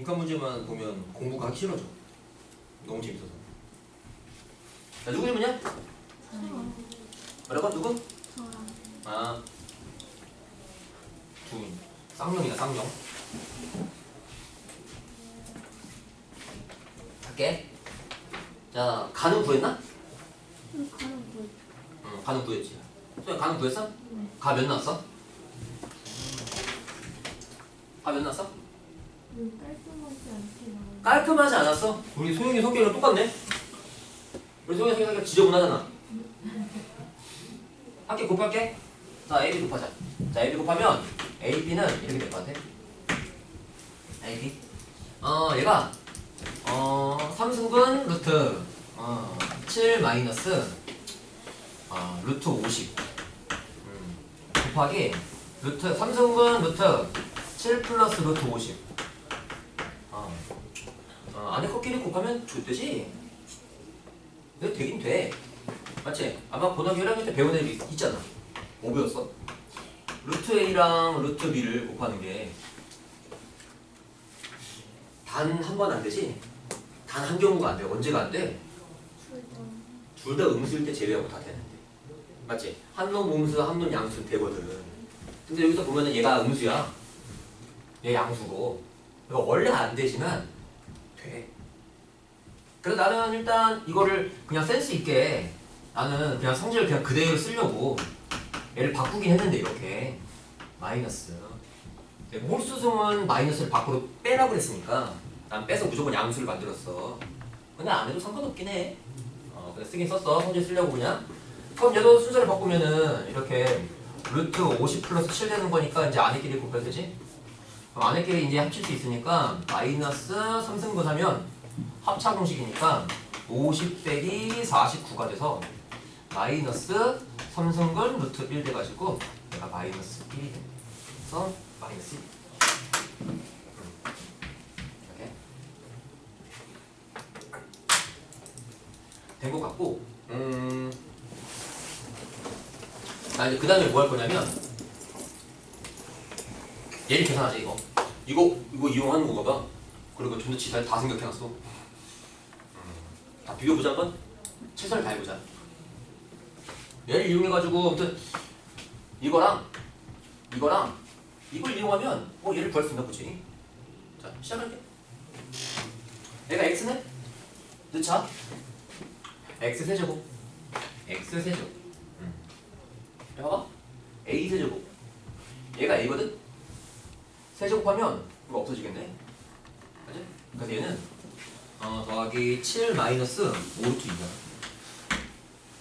빈칸 문제만 보면 공부가 하기 싫어져. 너무 재밌어서. 자, 누구 질문이야? 뭐라고? 누구? 아, 두 쌍용이다 쌍용. 할게. 자, 가는 구했나? 가는 거 응, 가는 구했지. 소야 가는 구했어? 가 몇 나왔어? 가 몇 나왔어? 깔끔하지. 깔끔하지 않았어? 우리 소영이 성격이랑 똑같네? 우리 소영이 성격이 지저분하잖아 할게 곱할게 자 AB 곱하자 자 AB 곱하면 AB는 이렇게 될 것 같아 AB 어 얘가 어 3승분 루트 어, 7 마이너스 어, 루트 50 음, 곱하기 루트 3승분 루트 7 플러스 루트 50 어. 어, 안에 코끼리 곱하면 좋듯이 이거 되긴 돼 맞지? 아마 고등학교 1학년 때 배운 애들 있- 있잖아 뭐 배웠어? 루트 A랑 루트 B를 곱하는 게 단 한 번 안 되지? 단 한 경우가 안 돼. 언제가 안 돼? 둘다 둘다 음수일 때 제외하고 다 되는데. 맞지? 한 놈 음수, 한 놈 양수 되거든. 근데 여기서 보면은 얘가 음수야. 얘 양수고. 그러니까 원래 안 되지만 돼. 그래서 나는 일단 이거를 그냥 센스 있게 나는 그냥 성질을 그냥 그대로 쓰려고 얘를 바꾸긴 했는데 이렇게 마이너스. 근데 홀수승은 마이너스를 밖으로 빼라고 그랬으니까 난 빼서 무조건 양수를 만들었어. 근데 안 해도 상관없긴 해. 어, 그래 쓰긴 썼어. 성질 쓰려고 그냥. 그럼 얘도 순서를 바꾸면은 이렇게 루트 50 플러스 7 되는 거니까 이제 안에 끼리 곱해야 되지? 안에끼리 이제 합칠 수 있으니까 마이너스 3승분 하면 합차 공식이니까 50 빼기 49가 돼서 마이너스 3승분 루트 1 돼가지고 얘가 마이너스 1이 돼. 그래서 마이너스 1. 음. 이렇게. 된 것 같고 음. 나 이제 그 다음에 뭐 할 거냐면 얘를 계산하자 이거. 이거 이거 이용하는 건가 봐. 그리고 전도치 다, 다 생각해놨어. 음. 다 비교보자 한번. 최선을 다해보자. 얘를 이용해가지고 아무튼 이거랑 이거랑 이걸 이용하면 어 얘를 구할 수 있나 보지. 자 시작할게. 얘가 x네? 넣자 x 세제곱. X 세제곱. 음. 자, 봐봐. A 세제곱. 얘가 a거든 세제곱하면 이거 없어지겠네. 그지? 그래서 얘는 어, 더하기 7 마이너스 5루트 2야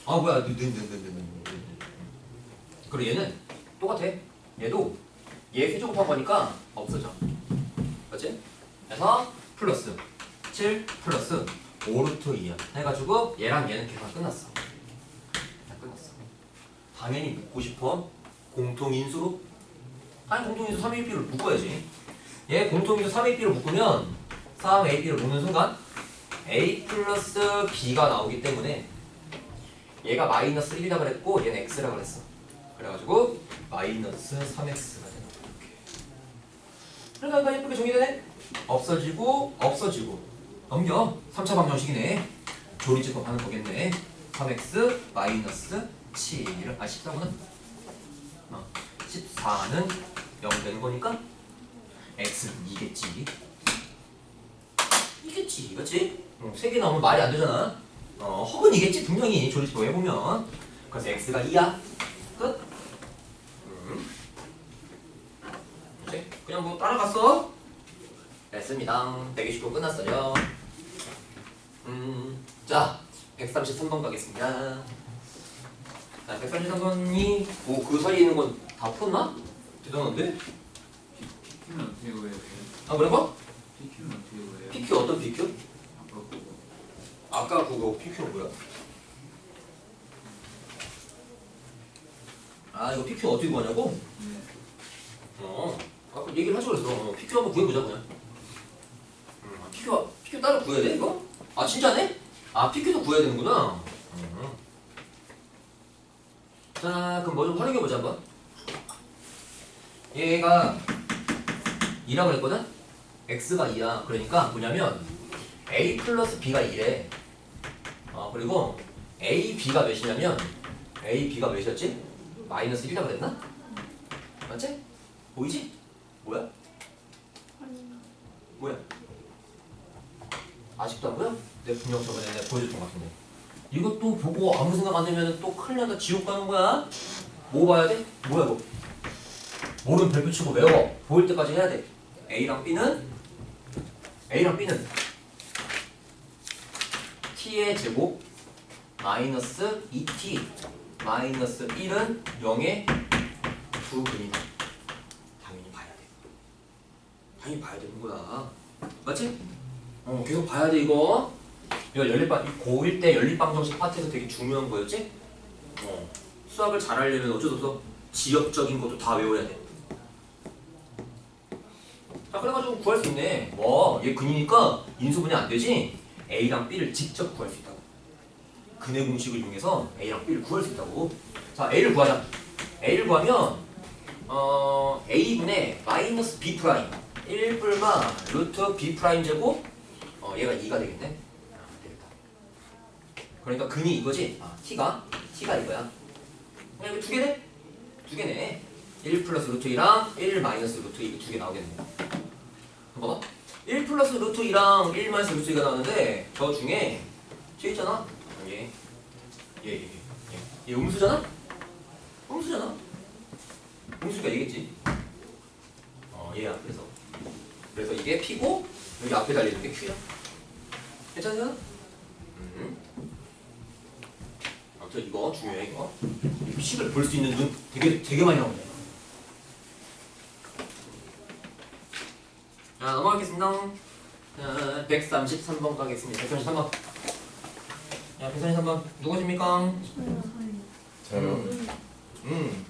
아 뭐야. 는는는는는 그리고 얘는 똑같아. 얘도 얘 세제곱한 거니까 없어져. 맞지? 그래서 플러스 7 플러스 5루트 2야. 해가지고 얘랑 얘는 계산 끝났어. 다 끝났어. 당연히 묶고 싶어. 공통인수로 아니 공통인수 3AB를 묶어야지. 얘 공통인수 3AB를 묶으면 3AB를 묶는 순간 A 플러스 B가 나오기 때문에 얘가 마이너스 1이라 그랬고 얘는 X라 그랬어. 그래가지고 마이너스 3X가 되는 거야. 그러니까 예쁘게 정리되네? 없어지고 없어지고. 넘겨. 3차 방정식이네. 조리집법 하는 거겠네. 3x 마이너스 7을 아 14구나 어, 14는 0 되는 거니까 x는 2겠지. 이겠지 맞지? 어, 3개 나오면 말이 안 되잖아. 어, 허근이겠지 분명히 조리집법 해보면. 그래서 x가 2야. 끝. 음. 이제 그냥 뭐 따라갔어? 됐습니다. 129 끝났어요. 음, 자, 133번 가겠습니다. 자, 133번이 뭐그 사이에 있는 건 다 풀었나? 대단한데? PQ는 어떻게 구해요? 아, 뭐라고? PQ는 어떻게 구해요? PQ 어떤 PQ? 아까 그거 아까 그거 PQ는 뭐야? 아, 이거 PQ 어떻게 구하냐고? 네. 어, 아까 얘기를 하지 그랬어. 어, PQ 한번 구해보자, 그냥. 음, 아, PQ, PQ 따로 구해야 돼, 이거? 아, 진짜네? 아, PQ도 구해야 되는구나. 음. 자, 그럼 뭐 좀 활용해보자, 한번. 얘가 2라고 그랬거든? x가 2야. 그러니까 뭐냐면 a 플러스 b가 2래. 어, 그리고 a, b가 몇이냐면 a, b가 몇이었지? 마이너스 1이라고 그랬나? 맞지? 보이지? 뭐야? 뭐야? 아직도 안 보여? 내가 분명 저번에 내가 보여줬던 것 같은데 이것도 보고 아무 생각 안 들면 또 큰일 나다 지옥 가는 거야 뭐 봐야 돼? 뭐야 너모 르면 별표 치고 외워 보일 때까지 해야 돼 A랑 B는 A랑 B는 T의 제곱 마이너스 2T 마이너스 1은 0의 두 근이다 당연히 봐야 돼 당연히 봐야 되는 거야. 맞지? 어, 계속 봐야 돼, 이거. 이거 연립방, 이 고1 때 연립방 정식 파트에서 되게 중요한 거였지? 어. 수학을 잘하려면 어쩔 수 없어. 지역적인 것도 다 외워야 돼. 자, 그래가지고 구할 수 있네. 뭐, 얘 근이니까 인수분해 안 되지? A랑 B를 직접 구할 수 있다고. 근의 공식을 이용해서 A랑 B를 구할 수 있다고. 자, A를 구하자. A를 구하면, 어, A분의 마이너스 B 프라임 1 불마 루트 B 프라임 제곱 어, 얘가 2가 되겠네 아, 그러니까 근이 이거지 아, T가 T가 이거야 그냥 이거 두 개네 두 개네 1 플러스 루트 2랑 1 마이너스 루트 2 두 개 나오겠네 봐봐. 1 플러스 루트 2랑 1 마이너스 루트 2가 나오는데 저 중에 뒤에 있잖아. 얘 얘, 얘, 얘, 얘. 얘 음수잖아? 음수잖아. 음수가 얘겠지? 어 얘야 그래서. 그래서 이게 P고 여기 앞에 달리는 게 Q야. 괜찮아요? 음. 아무튼 이거 중요해 이거. 이 식을 볼 수 있는 눈 되게 되게 많이 나오네 자 넘어가겠습니다 자, 133번 가겠습니다 133번 야 133번 누구십니까? 저요. 음.